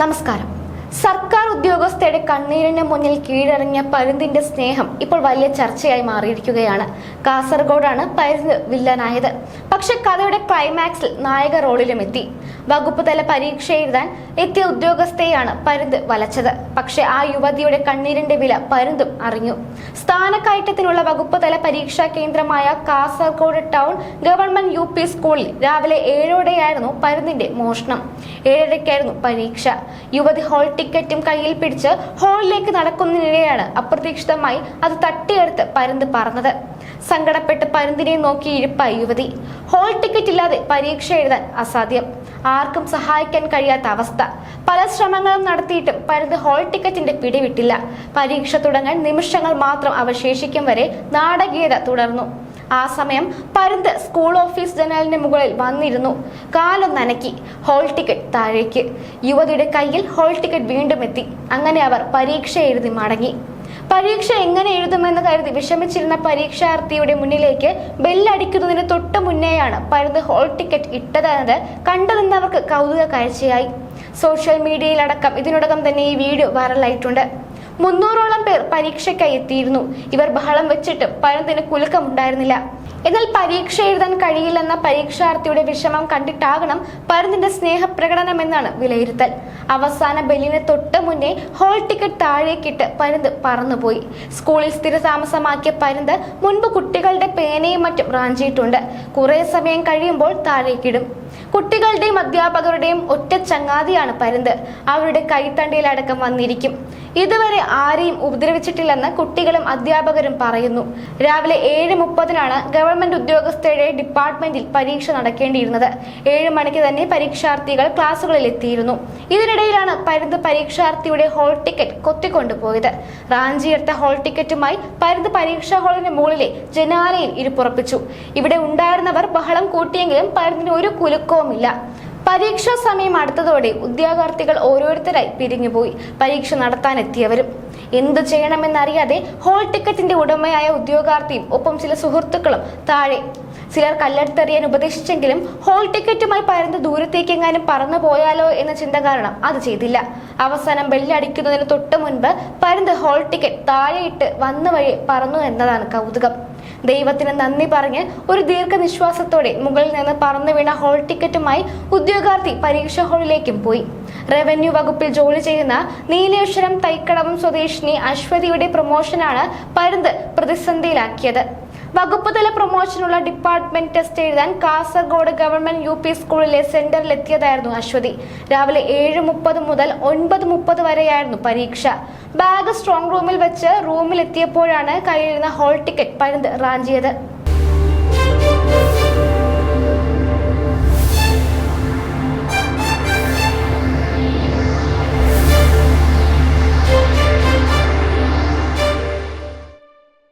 നമസ്കാരം. സർക്കാർ ഉദ്യോഗസ്ഥയുടെ കണ്ണീരിന് മുന്നിൽ കീഴടങ്ങിയ പരുന്തിന്റെ സ്നേഹം ഇപ്പോൾ വലിയ ചർച്ചയായി മാറിയിരിക്കുകയാണ്. കാസർഗോഡാണ് പരുന്ത് വില്ലനായത്. പക്ഷെ കഥയുടെ ക്ലൈമാക്സിൽ നായക റോളിലും എത്തി. വകുപ്പ് തല പരീക്ഷ എഴുതാൻ എത്തിയ ഉദ്യോഗസ്ഥയെയാണ് പരുന്ത് വലച്ചത്. പക്ഷെ ആ യുവതിയുടെ കണ്ണീരിന്റെ വില പരുന്തും അറിഞ്ഞു. സ്ഥാനക്കയറ്റത്തിനുള്ള വകുപ്പ് തല പരീക്ഷാ കേന്ദ്രമായ Kasaragod town government U P സ്കൂളിൽ രാവിലെ ഏഴോടെയായിരുന്നു പരുന്തിന്റെ മോഷണം. ഏഴരയ്ക്കായിരുന്നു പരീക്ഷ. യുവതി ഹാൾ ടിക്കറ്റും കയ്യിൽ പിടിച്ച് ഹാളിലേക്ക് നടക്കുന്നതിനിടെയാണ് അപ്രതീക്ഷിതമായി അത് തട്ടിയെടുത്ത് പരുന്ത് പറന്നത് സങ്കടപ്പെട്ട് പരുന്തിനെ നോക്കി ഇരിപ്പായി യുവതി. ഹോൾ ടിക്കറ്റ് ഇല്ലാതെ പരീക്ഷ എഴുതാൻ അസാധ്യം. ആർക്കും സഹായിക്കാൻ കഴിയാത്ത അവസ്ഥ. പല ശ്രമങ്ങളും നടത്തിയിട്ടും പരുന്ത് ഹോൾ ടിക്കറ്റിന്റെ പിടിവിട്ടില്ല. പരീക്ഷ തുടങ്ങാൻ നിമിഷങ്ങൾ മാത്രം അവശേഷിക്കും വരെ നാടകീയത തുടർന്നു. ആ സമയം പരുന്ത് സ്കൂൾ ഓഫീസ് ജനലിന് മുകളിൽ വന്നിരുന്നു. കാലം നനക്കി. ഹോൾ ടിക്കറ്റ് താഴേക്ക്. യുവതിയുടെ കയ്യിൽ ഹോൾ ടിക്കറ്റ് വീണ്ടും എത്തി. അങ്ങനെ അവർ പരീക്ഷ എഴുതി മടങ്ങി. പരീക്ഷ എങ്ങനെ എഴുതുമെന്ന് കരുതി വിഷമിച്ചിരുന്ന പരീക്ഷാർത്ഥിയുടെ മുന്നിലേക്ക് ബെല്ലടിക്കുന്നതിന് തൊട്ട് മുന്നേയാണ് പരുന്ത് ഹോൾ ടിക്കറ്റ് ഇട്ടതെന്നത് കണ്ടുനിന്നവർക്ക് കൗതുക കാഴ്ചയായി സോഷ്യൽ മീഡിയയിലടക്കം ഇതിനോടകം തന്നെ ഈ വീഡിയോ വൈറലായിട്ടുണ്ട്. മുന്നൂറോളം പേർ പരീക്ഷയ്ക്കായി എത്തിയിരുന്നു. ഇവർ ബഹളം വെച്ചിട്ടും പലതിന് കുലുക്കമുണ്ടായിരുന്നില്ല. എന്നാൽ പരീക്ഷ എഴുതാൻ കഴിയില്ലെന്ന പരീക്ഷാർത്ഥിയുടെ വിഷമം കണ്ടിട്ടാകണം പരുന്തിന്റെ സ്നേഹപ്രകടനമെന്നാണ് വിലയിരുത്തൽ. അവസാന ബെല്ലിന് തൊട്ട് മുന്നേ ഹോൾ ടിക്കറ്റ് താഴേക്കിട്ട് പരുന്ത് പറന്നുപോയി. സ്കൂളിൽ സ്ഥിരതാമസമാക്കിയ പരുന്ത് മുൻപ് കുട്ടികളുടെ പേനയും മറ്റും റാഞ്ചിയിട്ടുണ്ട്. കുറെ സമയം കഴിയുമ്പോൾ താഴേക്കിടും. കുട്ടികളുടെയും അധ്യാപകരുടെയും ഒറ്റ ചങ്ങാതിയാണ് പരുന്ത്. അവരുടെ കൈത്തണ്ടയിലടക്കം വന്നിരിക്കും. ഇതുവരെ ആരെയും ഉപദ്രവിച്ചിട്ടില്ലെന്ന് കുട്ടികളും അധ്യാപകരും പറയുന്നു. രാവിലെ ഏഴ് മുപ്പതിനാണ് ഗവൺമെന്റ് ഉദ്യോഗസ്ഥരുടെ ഡിപ്പാർട്ട്മെന്റിൽ പരീക്ഷ നടക്കേണ്ടിയിരുന്നത്. ഏഴ് മണിക്ക് തന്നെ പരീക്ഷാർത്ഥികൾ ക്ലാസുകളിൽ എത്തിയിരുന്നു. ഇതിനിടയിലാണ് പരുന്ത് പരീക്ഷാർത്ഥിയുടെ ഹോൾ ടിക്കറ്റ് കൊത്തിക്കൊണ്ടുപോയത്. റാഞ്ചിയെടുത്ത ഹോൾ ടിക്കറ്റുമായി പരുന്ത് പരീക്ഷാ ഹാളിന് മുകളിലെ ജനാലയിൽ ഇരുപ്പുറപ്പിച്ചു. ഇവിടെ ഉണ്ടായിരുന്നവർ ബഹളം കൂട്ടിയെങ്കിലും പരുന്തിന് ഒരു കുലുക്കവുമില്ല. പരീക്ഷാ സമയം അടുത്തതോടെ ഉദ്യോഗാർത്ഥികൾ ഓരോരുത്തരായി പിരിഞ്ഞുപോയി. പരീക്ഷ നടത്താനെത്തിയവരും. എന്തു ചെയ്യണമെന്നറിയാതെ ഹോൾ ടിക്കറ്റിന്റെ ഉടമയായ ഉദ്യോഗാർത്ഥിയും ഒപ്പം ചില സുഹൃത്തുക്കളും താഴെ. ചിലർ കല്ലെടുത്തെറിയാൻ ഉപദേശിച്ചെങ്കിലും ഹോൾ ടിക്കറ്റുമായി പരന്ന് ദൂരത്തേക്കെങ്ങാനും പറന്നു പോയാലോ എന്ന ചിന്ത കാരണം അത് ചെയ്തില്ല. അവസാനം ബെല്ലടിക്കുന്നതിന് തൊട്ട് മുൻപ് പരന്ത് ഹോൾ ടിക്കറ്റ് താഴെയിട്ട് വന്ന വഴി പറന്നു എന്നതാണ് കൗതുകം. ദൈവത്തിന് നന്ദി പറഞ്ഞ് ഒരു ദീർഘനിശ്വാസത്തോടെ മുകളിൽ നിന്ന് പറന്നു വീണ ഹോൾ ടിക്കറ്റുമായി ഉദ്യോഗാർത്ഥി പരീക്ഷാ ഹാളിലേക്കും പോയി. റവന്യൂ വകുപ്പിൽ ജോലി ചെയ്യുന്ന നീലേശ്വരം തൈക്കടവം സ്വദേശിനി അശ്വതിയുടെ പ്രൊമോഷനാണ് പരുന്ത് പ്രതിസന്ധിയിലാക്കിയത്. വകുപ്പ് തല പ്രൊമോഷനുള്ള ഡിപ്പാർട്ട്മെന്റ് ടെസ്റ്റ് എഴുതാൻ കാസർഗോഡ് ഗവൺമെന്റ് യു പി സ്കൂളിലെ സെന്ററിലെത്തിയതായിരുന്നു അശ്വതി. രാവിലെ ഏഴ് മുപ്പത് മുതൽ ഒൻപത് മുപ്പത് വരെയായിരുന്നു പരീക്ഷ. ബാഗ് സ്ട്രോങ് റൂമിൽ വെച്ച് റൂമിലെത്തിയപ്പോഴാണ് കയ്യിലിരുന്ന ഹോൾ ടിക്കറ്റ് പരുന്ത് റാഞ്ചിയത്.